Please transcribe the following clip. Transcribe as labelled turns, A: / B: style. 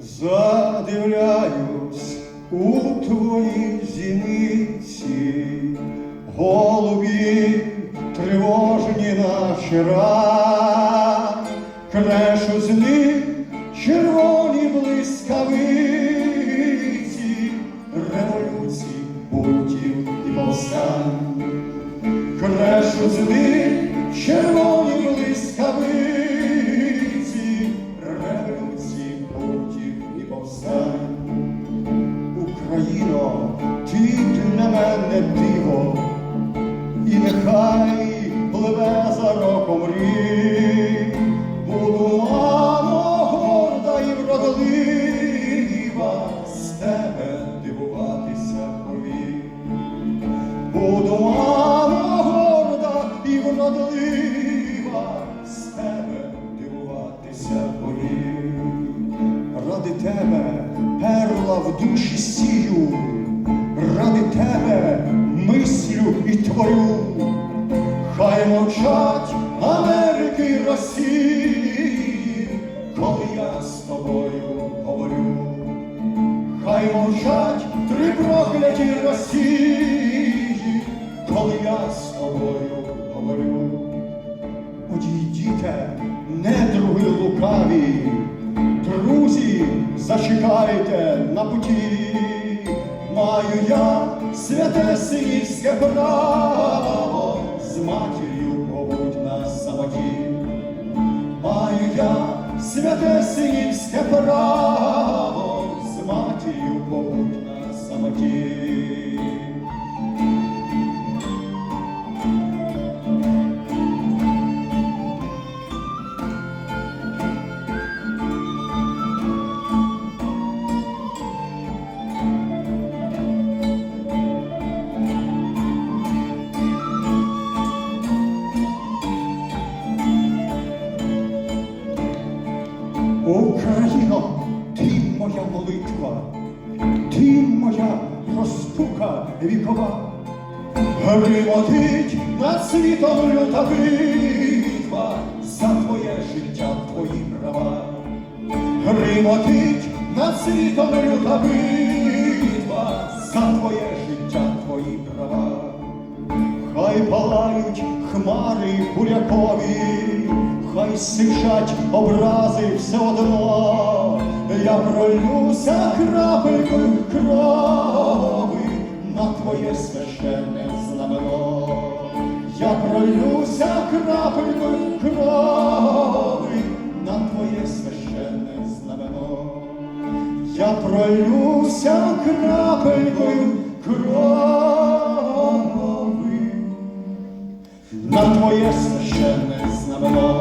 A: задивляюсь у твої зіниці, голубі тривожні на вчора, крешу з них червоні блискавиці, революцій, бунтів і повстань. Крешу з них червоні Україно, ти для мене диво, і нехай пливе за роком рік, буду мамо горда і вродлива, з тебе дивуватися повік. Буду мамо горда і вродлива, з тебе дивуватися повік. Душі сію, ради тебе мислю і творю. Хай мовчать Америки й Росії, коли я з тобою говорю. Хай мовчать три прокляті Росії, коли я з тобою зачекайте на путі. Маю я святе синівське право з матір'ю побудь на самоті. Маю я святе синівське право Україно, ти моя молитва, ти моя розпука вікова, гримотить над світом люта битва за твоє життя, твої права, гримотить над світом люта битва за твоє життя, твої права. Хай палають хмари бурякові, хай сичать образи все одно, я пролюся крапелькою крови на твоє священне знамено. Я пролюся крапелькою крови на твоє священне знамено. Я пролюся крапелькою крови на твоє священне знамено.